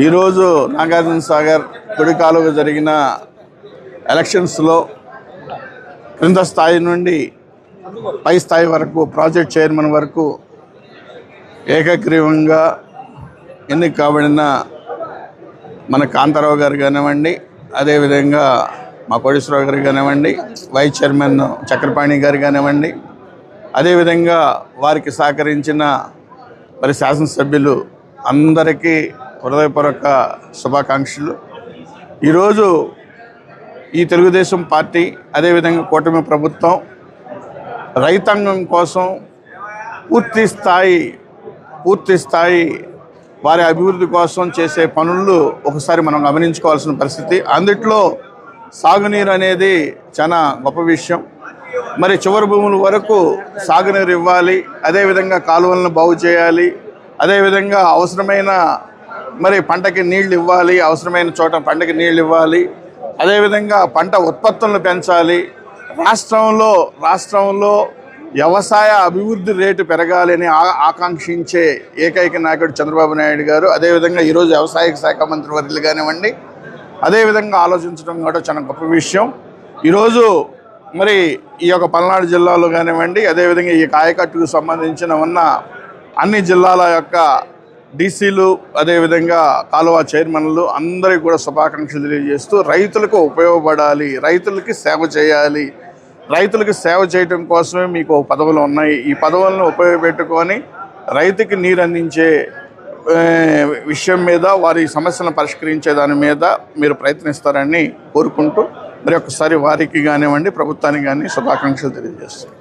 ఈరోజు నాగార్జున సాగర్ కుడి జరిగిన ఎలక్షన్స్లో క్రింద స్థాయి నుండి పై స్థాయి వరకు ప్రాజెక్ట్ చైర్మన్ వరకు ఏకగ్రీవంగా ఎన్నిక కాబడిన మన కాంతారావు గారు కానివ్వండి అదేవిధంగా మా కోటేశ్వరరావు గారు కానివ్వండి వైస్ చైర్మన్ చక్రపాణి గారు కానివ్వండి అదేవిధంగా వారికి సహకరించిన మరి శాసనసభ్యులు అందరికీ హృదయపూర్వక శుభాకాంక్షలు. ఈరోజు ఈ తెలుగుదేశం పార్టీ అదేవిధంగా కూటమి ప్రభుత్వం రైతాంగం కోసం పూర్తి స్థాయి పూర్తి స్థాయి వారి అభివృద్ధి కోసం చేసే పనులు ఒకసారి మనం గమనించుకోవాల్సిన పరిస్థితి. అందుట్లో సాగునీరు అనేది చాలా గొప్ప విషయం. మరి చివరి భూముల వరకు సాగునీరు ఇవ్వాలి అదేవిధంగా కాలువలను బాగు చేయాలి అదేవిధంగా అవసరమైన మరి పంటకి నీళ్ళు ఇవ్వాలి అవసరమైన చోట పంటకి నీళ్ళు ఇవ్వాలి. అదేవిధంగా పంట ఉత్పత్తులను పెంచాలి. రాష్ట్రంలో రాష్ట్రంలో వ్యవసాయ అభివృద్ధి రేటు పెరగాలని ఆ- ఆకాంక్షించే ఏకైక నాయకుడు చంద్రబాబు నాయుడు గారు. అదేవిధంగా ఈరోజు వ్యవసాయ శాఖ మంత్రి వర్యులు కానివ్వండి. అదేవిధంగా ఆలోచించడం కూడా చాలా గొప్ప విషయం. ఈరోజు మరి ఈ యొక్క పల్నాడు జిల్లాలో కానివ్వండి అదేవిధంగా ఈ కాయకట్టుకు సంబంధించిన ఉన్న అన్ని జిల్లాల యొక్క డీసీలు అదేవిధంగా కాలువ చైర్మన్లు అందరికీ కూడా శుభాకాంక్షలు తెలియజేస్తూ రైతులకు ఉపయోగపడాలి రైతులకి సేవ చేయాలి. రైతులకు సేవ చేయడం కోసమే మీకు పదవులు ఉన్నాయి. ఈ పదవులను ఉపయోగపెట్టుకొని రైతుకి నీరు అందించే విషయం మీద వారి సమస్యలను పరిష్కరించే దాని మీద మీరు ప్రయత్నిస్తారని కోరుకుంటూ మరి ఒకసారి వారికి కానివ్వండి ప్రభుత్వానికి కానీ శుభాకాంక్షలు తెలియజేస్తాను